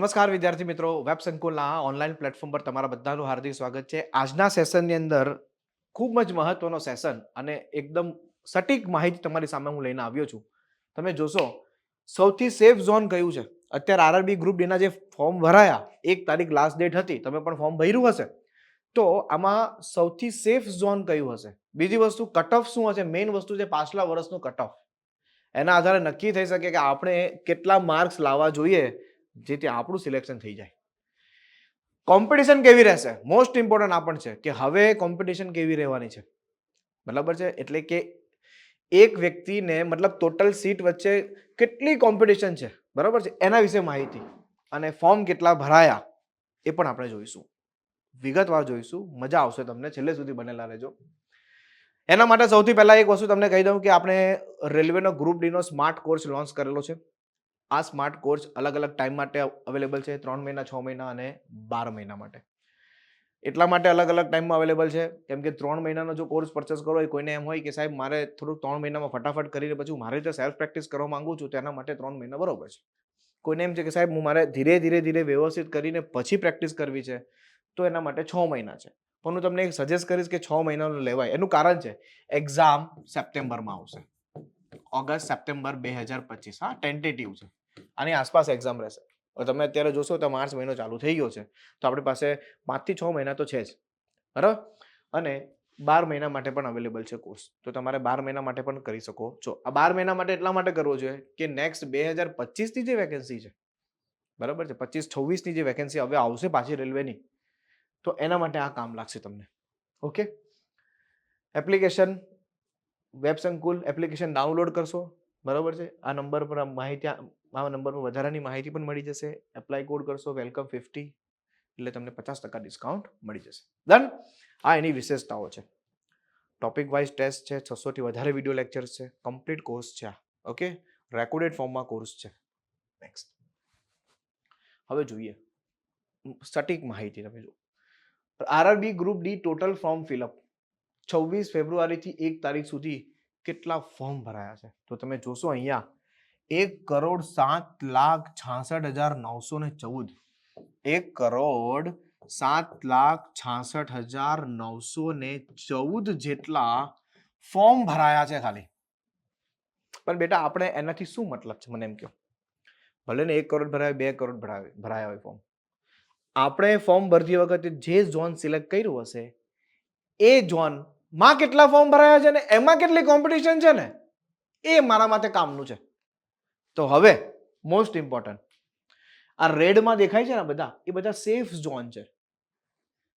નમસ્કાર વિદ્યાર્થી મિત્રો. વેબ સંકુલના ઓનલાઈન પ્લેટફોર્મ પર તમારા બધાનું હાર્દિક સ્વાગત છે. આજના સેશનની અંદર ખૂબ જ મહત્વનો સેશન અને એકદમ સટીક માહિતી તમારી સામે હું લઈને આવ્યો છું. તમે જોશો, સૌથી સેફ ઝોન કયું છે? અત્યારે આરઆરબી ગ્રુપ ડીના જે ફોર્મ ભરાયા, એક તારીખ લાસ્ટ ડેટ હતી, તમે પણ ફોર્મ ભર્યું હશે. તો આમાં સૌથી સેફ ઝોન કયું હશે? બીજી વસ્તુ કટ ઓફ શું હશે? મેઇન વસ્તુ છે પાછલા વર્ષનું કટ ઓફ એના આધારે નક્કી થઈ શકે કે આપણે કેટલા માર્ક્સ લાવવા જોઈએ જેથી આપણું સિલેક્શન થઈ જાય. કોમ્પિટિશન કેવી રહેશે? મોસ્ટ ઇમ્પોર્ટન્ટ આ પણ છે કે હવે કોમ્પિટિશન કેવી રહેવાની છે. બરાબર છે? એટલે કે એક વ્યક્તિને મતલબ ટોટલ સીટ વચ્ચે કેટલી કોમ્પિટિશન છે? બરાબર છે? એના વિશે માહિતી. અને ફોર્મ કેટલા ભરાયા? એ પણ આપણે જોઈશું. વિગતવાર જોઈશું. મજા આવશે તમને. છેલ્લે સુધી બનેલા રહેજો. એના માટે સૌથી પહેલાં એક વસ્તુ તમને કહી દઉં કે આપણે રેલવેનો ગ્રુપ ડીનો સ્માર્ટ કોર્સ લોન્ચ કરેલો છે. આ સ્માર્ટ કોર્સ અલગ અલગ ટાઈમ માટે અવેલેબલ છે, ત્રણ મહિના, છ મહિના અને બાર મહિના માટે. એટલા માટે અલગ અલગ ટાઈમમાં અવેલેબલ છે. કેમ કે ત્રણ મહિનાનો જો કોર્સ પરચેસ કરો હોય કોઈને એમ હોય કે સાહેબ, મારે થોડુંક ત્રણ મહિનામાં ફટાફટ કરીને પછી મારે રીતે સેલ્ફ પ્રેક્ટિસ કરવા માંગુ છું, તેના માટે ત્રણ મહિના બરોબર છે. કોઈને એમ છે કે સાહેબ, હું મારે ધીરે ધીરે ધીરે વ્યવસ્થિત કરીને પછી પ્રેક્ટિસ કરવી છે, તો એના માટે છ મહિના છે. પણ હું તમને એક સજેસ્ટ કરીશ કે છ મહિનાનું લેવાય. એનું કારણ છે એક્ઝામ સપ્ટેમ્બરમાં આવશે. ઓગસ્ટ સપ્ટેમ્બર બે હજાર પચીસ. હા ટેન્ટેટિવ છે. આની આસપાસ એક્ઝામ રહેશે. તમે અત્યારે જોશો તો માર્ચ મહિનો ચાલુ થઈ ગયો છે. તો આપણી પાસે પાંચથી છ મહિના તો છે જ. બરાબર? અને બાર મહિના માટે પણ અવેલેબલ છે કોર્સ તો તમારે બાર મહિના માટે પણ કરી શકો છો. આ બાર મહિના માટે એટલા માટે કરવો જોઈએ કે નેક્સ્ટ બે હજાર પચીસની જે વેકેન્સી છે, બરાબર છે? પચીસ છવ્વીસની જે વેકેન્સી હવે આવશે પાછી રેલવેની તો એના માટે આ કામ લાગશે તમને. Okay application web Sankul application download કરશો. બરાબર છે? આ નંબર પર માહિતી આ નંબર પર વધારાની માહિતી પણ મળી જશે. એપ્લાય કોડ કરશો, વેલકમ ફિફ્ટી, એટલે તમને પચાસ ટકા ડિસ્કાઉન્ટ મળી જશે. ડન! આ એની વિશેષતાઓ છે. ટોપિક વાઇઝ ટેસ્ટ છે છસોથી વધારે વીડિયો લેક્ચર્સ છે કમ્પ્લીટ કોર્સ છે આ. ઓકે રેકોર્ડેડ ફોર્મમાં કોર્સ છે. નેક્સ્ટ હવે જોઈએ. સટીક માહિતી તમે જો RRB group D total form fill up છવ્વીસ ફેબ્રુઆરીથી એક તારીખ સુધી કેટલા ફોર્મ ભરાયા છે? તો તમે જોશો અહીંયા, એક કરોડ સાત લાખ છાસઠ હજાર નવસો ને ચૌદ. એક કરોડ સાત લાખ છાસઠ હજાર નવસો ને ચૌદ જેટલા ફોર્મ ભરાયા છે ખાલી. પણ બેટા, આપણે એનાથી શું મતલબ છે મને એમ કહો? ભલે ને એક કરોડ ભરાય, બે કરોડ ભરાય, ભરાયા હોય ફોર્મ. આપણે ફોર્મ ભરતી વખતે જે ઝોન સિલેક્ટ કર્યું હશે, એ ઝોનમાં કેટલા ફોર્મ ભરાયા છે ને? એમાં કેટલી કોમ્પિટિશન છે ને? એ મારા માટે કામનું છે. તો હવે મોસ્ટ ઇમ્પોર્ટન્ટ આ રેડમાં દેખાય છે ને બધા? એ બધા સેફ ઝોન છે.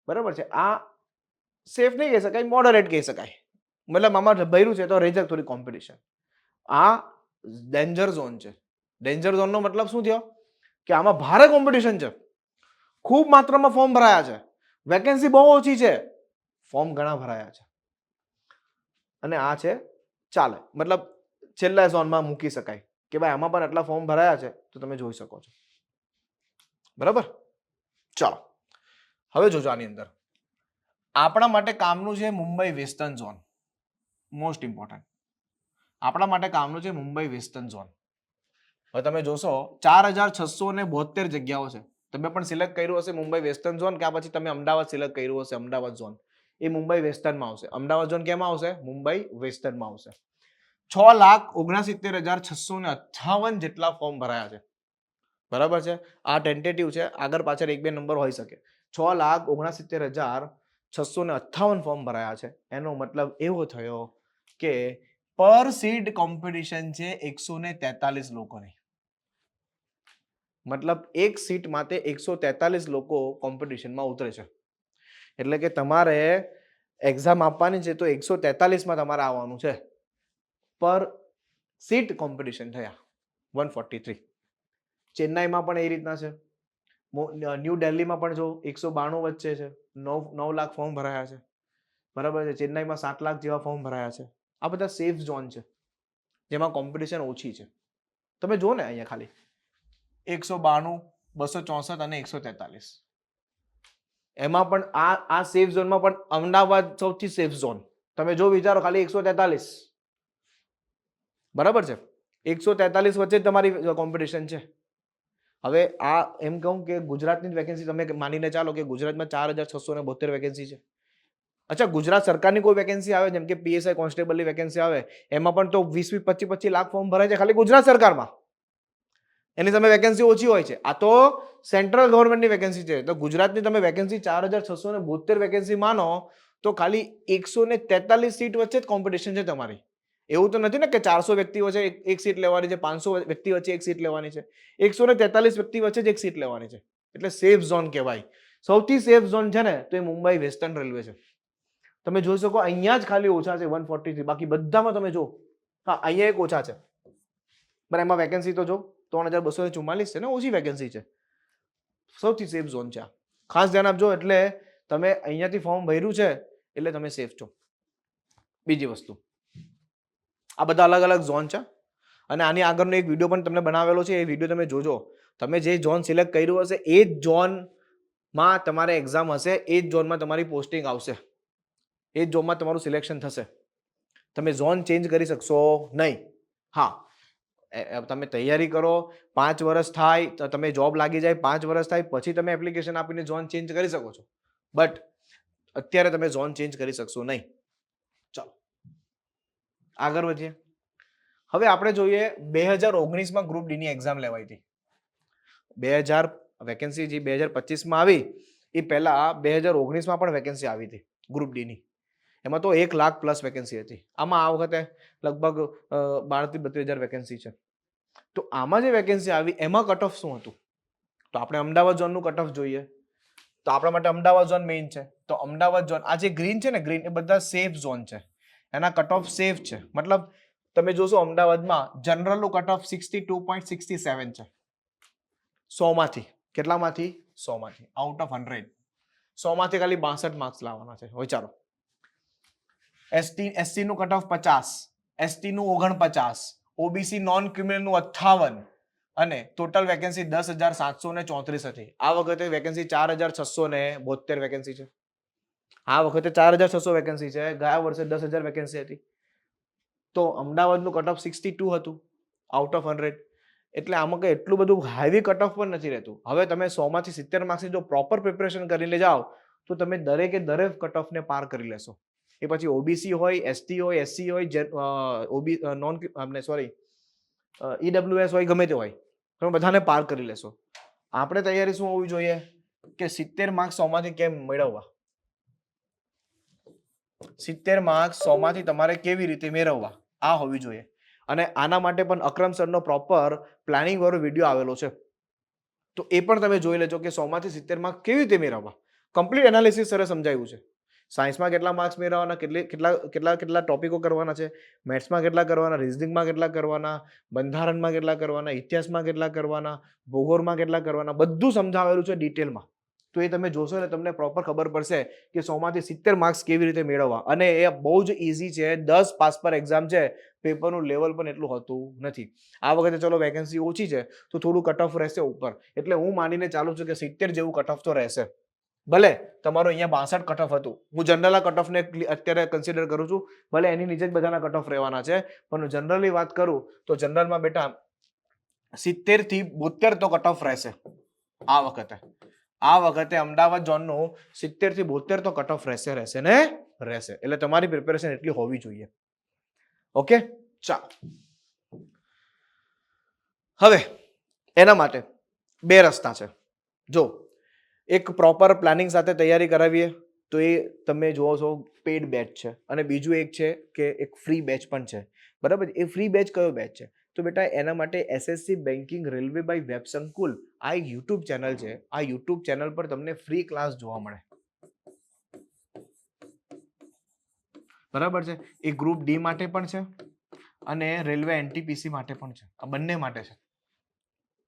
બરાબર છે? આ સેફ નહીં કહી શકાય મોડરેટ કહી શકાય. મતલબ આમાં ભર્યું છે તો રહી જાય થોડી કોમ્પિટિશન આ ડેન્જર ઝોન છે. ડેન્જર ઝોનનો મતલબ શું થયો? કે આમાં ભારે કોમ્પિટિશન છે. ખૂબ માત્રામાં ફોર્મ ભરાયા છે. વેકેન્સી બહુ ઓછી છે. ફોર્મ ઘણા ભરાયા છે. અને આ છે ચાલે. મતલબ છેલ્લા ઝોનમાં મૂકી શકાય કે ભાઈ આમાં પણ આટલા ફોર્મ ભરાયા છે, તો તમે જોઈ શકો છો. બરાબર? ચાલો. હવે જોજો આની અંદર. આપણા માટે કામનું છે Mumbai western zone. Most important આપણા માટે કામનું છે મુંબઈ વેસ્ટર્ન ઝોન. હવે તમે જોશો, ચાર હજાર છસો ને બોતેર જગ્યાઓ છે. તમે પણ સિલેક્ટ કર્યું હશે મુંબઈ વેસ્ટર્ન ઝોન કે પછી તમે અમદાવાદ સિલેક્ટ કર્યું હશે અમદાવાદ ઝોન. એ મુંબઈ વેસ્ટર્નમાં આવશે. અમદાવાદ ઝોન કેમાં આવશે? મુંબઈ વેસ્ટર્નમાં આવશે. છ લાખ ઓગણસિત્તેર હજાર છસો ને અઠ્ઠાવન જેટલા ફોર્મ ભરાયા છે. બરાબર છે? આ ટેન્ટેટિવ છે. આગળ પાછળ એક બે નંબર હોઈ શકે. છ લાખ ઓગણસિત્તેર હજાર છસો ને અઠ્ઠાવન ફોર્મ ભરાયા છે. એનો મતલબ એવો થયો કે પર સીટ કોમ્પિટિશન છે એકસો ને તેતાલીસ લોકોની. મતલબ એક સીટ માટે એકસો તેતાલીસ લોકો કોમ્પિટિશનમાં ઉતરે છે. એટલે કે તમારે એક્ઝામ આપવાની છે તો એકસો તેતાલીસમાં તમારે આવવાનું છે. પર સીટ કોમ્પિટિશન થયા વન ફોર્ટી થ્રી ચેન્નાઈમાં પણ એ રીતના છે. ન્યૂ દિલ્હીમાં પણ જો એકસો બાણું વચ્ચે છે, નવ નવ લાખ ફોર્મ ભરાયા છે. બરાબર છે, ચેન્નાઈમાં સાત લાખ જેવા ફોર્મ ભરાયા છે. આ બધા સેફ ઝોન છે, જેમાં કોમ્પિટિશન ઓછી છે. તમે જુઓ ને અહીંયા ખાલી. એકસો બાણું, બસો ચોસઠ અને એકસો તેતાલીસ. એમાં પણ આ આ સેફ ઝોનમાં પણ અમદાવાદ સૌથી સેફ ઝોન તમે જો વિચારો, ખાલી એકસો તેતાલીસ. બરાબર છે? એકસો તેતાલીસ વચ્ચે તમારી કોમ્પિટિશન છે. હવે આ, એમ કહું કે ગુજરાતની વેકેન્સી તમે માનીને ચાલો કે ગુજરાતમાં ચાર હજાર છસો ને બોતેર વેકેન્સી છે. અચ્છા, ગુજરાત સરકારની કોઈ વેકેન્સી આવે? જેમ કે પીએસઆઈ કોન્સ્ટેબલની વેકેન્સી આવે. એમાં પણ તો વીસ વીસ, પચીસ પચીસ લાખ ફોર્મ ભરાય છે ખાલી ગુજરાત સરકારમાં. એની તમે વેકેન્સી ઓછી હોય છે. આ તો સેન્ટ્રલ ગવર્મેન્ટની વેકેન્સી છે. તો ગુજરાતની તમે વેકેન્સી ચાર હજાર છસો ને બોતેર વેકેન્સી માનો, તો ખાલી એકસો ને તેતાલીસ સીટ વચ્ચે જ કોમ્પિટિશન છે તમારી. એવું તો નથી ને કે ચારસો વ્યક્તિ વચ્ચે એક સીટ લેવાની છે, પાંચસો વ્યક્તિ વચ્ચે એક સીટ લેવાની છે. એકસો ને તેતાલીસ વ્યક્તિ વચ્ચે જ એક સીટ લેવાની છે. એટલે સેફ ઝોન કહેવાય. સૌથી સેફ ઝોન છે ને, તો એ મુંબઈ વેસ્ટર્ન રેલવે છે. તમે જોઈ શકો, અહીંયા જ ખાલી ઓછા છે વન ફોર્ટી થ્રી બાકી બધામાં તમે જો, હા, અહીંયા એક ઓછા છે. પણ એમાં વેકેન્સી તો જો ત્રણ હજાર બસો ચુમ્માલીસ છે ને, ઓછી વેકેન્સી છે. સૌથી સેફ ઝોન છે આ. ખાસ ધ્યાન આપજો, એટલે તમે અહીંયાથી ફોર્મ ભર્યું છે, એટલે તમે સેફ છો. બીજી વસ્તુ. આ બધા અલગ અલગ ઝોન છે. અને આની આગળનો એક વીડિયો પણ તમને બનાવેલો છે, એ વીડિયો તમે જોજો. તમે જે ઝોન સિલેક્ટ કર્યું હશે, એ જ ઝોનમાં તમારે એક્ઝામ હશે, એ જ ઝોનમાં તમારી પોસ્ટિંગ આવશે. એ જ ઝોનમાં તમારું સિલેક્શન થશે. તમે ઝોન ચેન્જ કરી શકશો નહીં. હા. તમે તૈયારી કરો, પાંચ વર્ષ થાય, તો તમે જોબ લાગી જાય, પાંચ વર્ષ થાય, પછી તમે એપ્લિકેશન આપીને ઝોન ચેન્જ કરી શકો છો. બટ અત્યારે તમે ઝોન ચેન્જ કરી શકશો નહીં. ચાલો. આગળ વધીએ. હવે આપણે જોઈએ બે હજાર ઓગણીસમાં ગ્રુપ ડીની એક્ઝામ લેવાઈ હતી. બે હજાર વેકેન્સી જે બે હજાર પચીસમાં આવી, એ પહેલાં બે હજાર ઓગણીસમાં પણ વેકેન્સી આવી હતી ગ્રુપ ડીની એમાં તો એક લાખ પ્લસ વેકેન્સી હતી. આમાં આ વખતે લગભગ બારથી બત્રીસ હજાર વેકેન્સી છે. તો આમાં જે વેકેન્સી આવી, એમાં કટ ઓફ શું હતું? તો આપણે અમદાવાદ ઝોનનું કટ ઓફ જોઈએ. તો આપણા માટે અમદાવાદ ઝોન મેઇન છે. તો અમદાવાદ ઝોન આ જે ગ્રીન છે ને ગ્રીન એ બધા સેફ ઝોન છે. એના કટ ઓફ સેફ છે. મતલબ, તમે જોશો અમદાવાદમાં જનરલનું cut off sixty two point sixty seven છે સોમાંથી કેટલામાંથી સોમાંથી આઉટ ઓફ હંડ્રેડ સોમાંથી ખાલી બાસઠ માર્ક્સ લાવવાના છે. વિચારો એસટી એસસીનું કટ ઓફ પચાસ એસટીનું ઓગણપચાસ ઓબીસી નોન ક્રિમિનલનું અઠ્ઠાવન, અને ટોટલ વેકેન્સી દસ હજાર સાતસો ને ચોત્રીસ હતી. આ વખતે વેકેન્સી ચાર હજાર છસો ને બોતેર વેકેન્સી છે. આ વખતે ચાર હજાર છસો વેકેન્સી છે. ગયા વર્ષે દસ હજાર વેકેન્સી હતી. તો અમદાવાદનું કટ ઓફ સિક્સટી ટુ હતું આઉટ ઓફ હંડ્રેડ એટલે આમાં કંઈ એટલું બધું હાઈવી કટ ઓફ પણ નથી રહેતું. હવે તમે સોમાંથી સિત્તેર માર્ક્સની જો પ્રોપર પ્રિપરેશન કરીને જાઓ, તો તમે દરેકે દરેક કટ ઓફને પાર કરી લેશો. એ પછી ઓબીસી હોય, એસટી હોય, એસસી હોય ઓબી નોન આપણે સોરી ઈડબ્લ્યુએસ હોય, ગમે તે હોય, તમે બધાને પાર કરી લેશો. આપણે તૈયારી શું હોવી જોઈએ? કે સિત્તેર માર્ક્સ સોમાંથી કેમ મેળવવા? સિત્તેર માર્ક્સ સોમાંથી તમારે કેવી રીતે મેળવવા? આ હોવી જોઈએ. અને આના માટે પણ અક્રમ સરનો પ્રોપર પ્લાનિંગ વાળો વીડિયો આવેલો છે. તો એ પણ તમે જોઈ લેજો કે સોમાંથી સિત્તેર માર્ક્સ કેવી રીતે મેળવવા? કમ્પ્લીટ એનાલિસિસ સરે સમજાવ્યું છે. સાયન્સમાં કેટલા માર્ક્સ મેળવવાના, કેટલી, કેટલા કેટલા કેટલા ટોપિકો કરવાના છે, મેથ્સમાં કેટલા કરવાના, રિઝનિંગમાં કેટલા કરવાના, બંધારણમાં કેટલા કરવાના, ઇતિહાસમાં કેટલા કરવાના, ભૂગોળમાં કેટલા કરવાના, બધું સમજાવેલું છે ડિટેલમાં. તો એ તમે જોશો ને તમને પ્રોપર ખબર પડશે કે સોમાંથી સિત્તેર માર્ક્સ કેવી રીતે મેળવવા. અને એ બહુ જ ઇઝી છે, દસ પાસ પર એક્ઝામ છે, પેપરનું લેવલ પણ એટલું હોતું નથી. આ વખતે ચલો વેકેન્સી ઓછી છે, તો થોડું કટ ઓફ રહેશે ઉપર. એટલે હું માનીને ચાલું છું કે સિત્તેર જેવું કટ ઓફ તો રહેશે. ભલે તમારું અહીંયા બાસઠ કટ ઓફ હતું. હું જનરલ કટ ઓફને અત્યારે કન્સિડર કરું છું. ભલે એની નીચે જ બધાના કટ ઓફ રહેવાના છે. પણ જનરલી વાત કરું તો જનરલમાં બેટા સિત્તેરથી બોતેર તો કટ ઓફ રહેશે. આ વખતે. આ વખતે અમદાવાદ ઝોનનું સિત્તેરથી બોતેર તો કટ ઓફ રહેશે રહેશે ને? રહેશે. એટલે તમારી પ્રિપેરેશન એટલી હોવી જોઈએ. ઓકે ચાલો. હવે, એના માટે બે રસ્તા છે. જો એક પ્રોપર પ્લાનિંગ સાથે તૈયારી કરાવીએ, તો એ તમે જુઓ છો પેડ બેચ છે. અને બીજું એક છે કે એક ફ્રી બેચ પણ છે. બરાબર? એ ફ્રી બેચ કયો બેચ છે? તો બેટા, એના માટે SSC banking railway by web Sankul આ એક યુટ્યુબ ચેનલ છે. આ યુટ્યુબ ચેનલ પર તમને ફ્રી ક્લાસ જોવા મળે. બરાબર છે? એ ગ્રુપ ડી માટે પણ છે અને રેલવે એનટીપીસી માટે પણ છે. આ બંને માટે છે.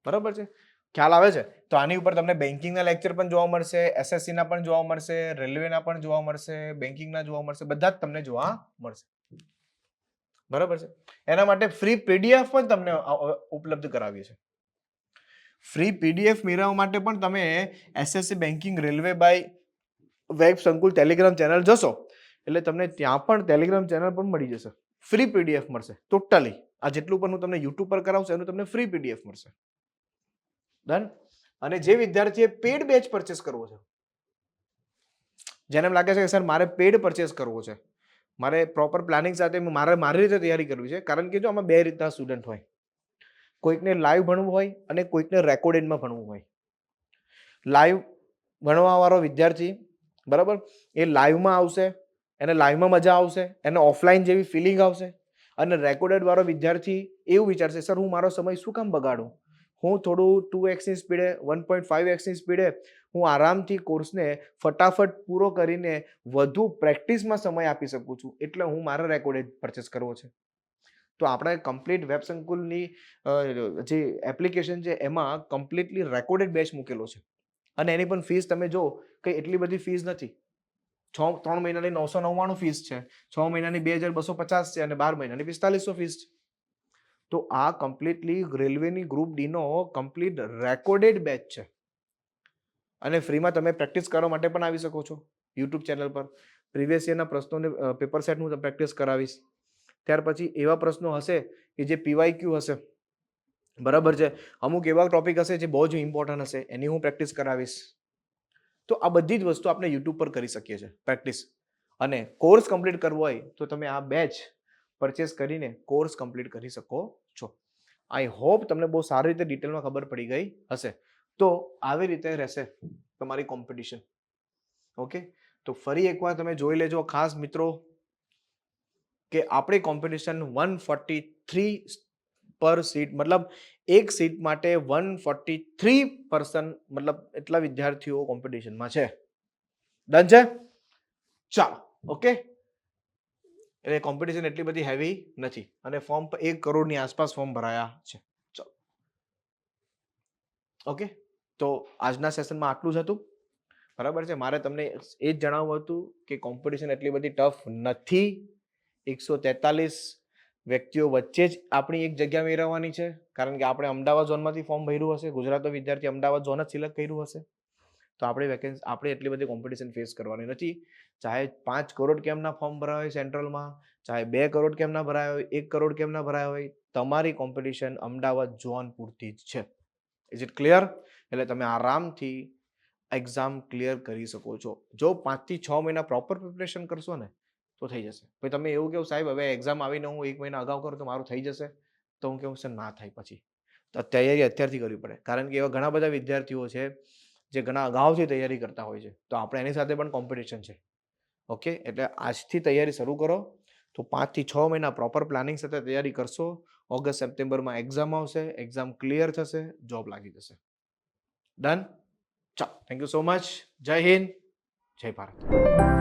બરાબર છે? ખ્યાલ આવે છે? તો આની ઉપર તમને બેન્કિંગના લેક્ચર પણ જોવા મળશે, એસએસસીના પણ જોવા મળશે, રેલવેના પણ જોવા મળશે બેન્કિંગના જોવા મળશે, બધા જ તમને જોવા મળશે. બરાબર છે? એના માટે ફ્રી પીડીએફ પણ તમને ઉપલબ્ધ કરાવીએ છે ફ્રી પીડીએફ મેળવવા માટે પણ તમે SSC banking railway by web, Sankul, Telegram channel જશો, એટલે તમને ત્યાં પણ ટેલિગ્રામ ચેનલ પણ મળી જશે. ફ્રી પીડીએફ મળશે ટોટલી આ જેટલું પણ હું તમને યુટ્યુબ પર કરાવશે, એનું તમને ફ્રી પીડીએફ મળશે. ડન અને જે વિદ્યાર્થીએ પેડ બેચ પરચેસ કરવો છે. જેને એમ લાગે છે કે, સર, મારે પેડ પરચેસ કરવો છે. મારે પ્રોપર પ્લાનિંગ સાથે મારે, મારી રીતે તૈયારી કરવી છે. કારણ કે જો આમાં બે રીતના સ્ટુડન્ટ હોય. કોઈકને લાઈવ ભણવું હોય અને કોઈકને રેકોર્ડેડમાં ભણવું હોય. લાઈવ ભણવાવાળો વિદ્યાર્થી, બરાબર? એ લાઈવમાં આવશે, એને લાઈવમાં મજા આવશે, એને ઓફલાઈન જેવી ફિલિંગ આવશે. અને રેકોર્ડેડ વાળો વિદ્યાર્થી એવું વિચારશે, સર, હું મારો સમય શું કામ બગાડું? હું થોડું ટુ એક્સની સ્પીડે વન પોઈન્ટ ફાઇવ એક્સની સ્પીડે હું આરામથી કોર્સને ફટાફટ પૂરો કરીને વધુ પ્રેક્ટિસમાં સમય આપી શકું છું. એટલે હું મારે રેકોર્ડેડ પરચેસ કરવો છે. તો આપણે કમ્પ્લીટ વેબ સંકુલની જે એપ્લિકેશન છે, એમાં કમ્પ્લીટલી રેકોર્ડેડ બેચ મૂકેલો છે. અને એની પણ ફીસ તમે જો કંઈ એટલી બધી ફીસ નથી. છ, ત્રણ મહિનાની નવસો નવ્વાણું ફીસ છે. છ મહિનાની બે હજાર બસો પચાસ છે અને બાર મહિનાની પિસ્તાલીસો ફીસ છે. તો આ કમ્પ્લીટલી રેલવેની ગ્રુપ ડીનો કમ્પ્લીટ રેકોર્ડેડ બેચ છે. અને ફ્રીમાં તમે પ્રેક્ટિસ કરવા માટે પણ આવી શકો છો યુટ્યુબ ચેનલ પર. પ્રીવિયસ યરના પ્રશ્નોને પેપર સેટ હું પ્રેક્ટિસ કરાવીશ. ત્યાર પછી એવા પ્રશ્નો હશે કે જે પીવાય ક્યુ હશે. બરાબર છે? અમુક એવા ટોપિક હશે જે બહુ જ ઇમ્પોર્ટન્ટ હશે, એની હું પ્રેક્ટિસ કરાવીશ. તો આ બધી જ વસ્તુ આપણે યુટ્યુબ પર કરી શકીએ છીએ પ્રેક્ટિસ અને કોર્સ કમ્પ્લીટ કરવો હોય તો તમે આ બેચ પરચેસ કરીને કોર્સ કમ્પ્લીટ કરી શકો છો. આઈ હોપ તમને બહુ સારી રીતે ડિટેલમાં ખબર પડી ગઈ હશે. તો આવી રીતે રહેશે તમારી કોમ્પિટિશન ઓકે તો ફરી એકવાર તમે જોઈ લેજો, ખાસ મિત્રો, કે આપણી competition one forty three per seat મતલબ એક સીટ માટે વન ફોર્ટી થ્રી પર્સન મતલબ એટલા વિદ્યાર્થીઓ કોમ્પિટિશનમાં છે. ડન છે? ચાલો. ઓકે એટલે કોમ્પિટિશન એટલી બધી હેવી નથી. અને ફોર્મ એક કરોડની આસપાસ ફોર્મ ભરાયા છે. ચલો. ઓકે તો આજના સેશનમાં આટલું જ હતું. બરાબર છે? મારે તમને એ જ જણાવવું હતું કે કોમ્પિટિશન એટલી બધી ટફ નથી. એકસો તેતાલીસ વ્યક્તિઓ વચ્ચે જ આપણી એક જગ્યા મેળવવાની છે. કારણ કે આપણે અમદાવાદ ઝોનમાંથી ફોર્મ ભર્યું હશે. ગુજરાતનો વિદ્યાર્થી અમદાવાદ ઝોન જ સિલેક્ટ કર્યું હશે. તો આપણે વેકેન્સી આપણે એટલી બધી કોમ્પિટિશન ફેસ કરવાની નથી. ચાહે પાંચ કરોડ કેમના ફોર્મ ભરાયા હોય સેન્ટ્રલમાં ચાહે બે કરોડ કેમના ભરાયા હોય, એક કરોડ કેમના ભરાયા હોય, તમારી કોમ્પિટિશન અમદાવાદ ઝોન પૂરતી જ છે. ઇઝ ઇટ ક્લિયર એટલે તમે આરામથી એક્ઝામ ક્લિયર કરી શકો છો. જો પાંચથી છ મહિના પ્રોપર પ્રિપરેશન કરશો ને, તો થઈ જશે. પછી તમે એવું કહો સાહેબ, હવે એક્ઝામ આવીને હું એક મહિના અગાઉ કરું તો મારું થઈ જશે? તો હું કહું સર, ના થાય પછી. તો તૈયારી અત્યારથી કરવી પડે. કારણ કે એવા ઘણા બધા વિદ્યાર્થીઓ છે જે ઘણા અગાઉથી તૈયારી કરતા હોય છે. તો આપણે એની સાથે પણ કોમ્પિટિશન છે. ઓકે? એટલે આજથી તૈયારી શરૂ કરો. તો પાંચથી છ મહિના પ્રોપર પ્લાનિંગ સાથે તૈયારી કરશો. ઓગસ્ટ, સપ્ટેમ્બરમાં એક્ઝામ આવશે. એક્ઝામ ક્લિયર થશે. જોબ લાગી જશે. ડન ચાલો. થેન્ક યુ સો મચ જય હિન્દ. જય ભારત.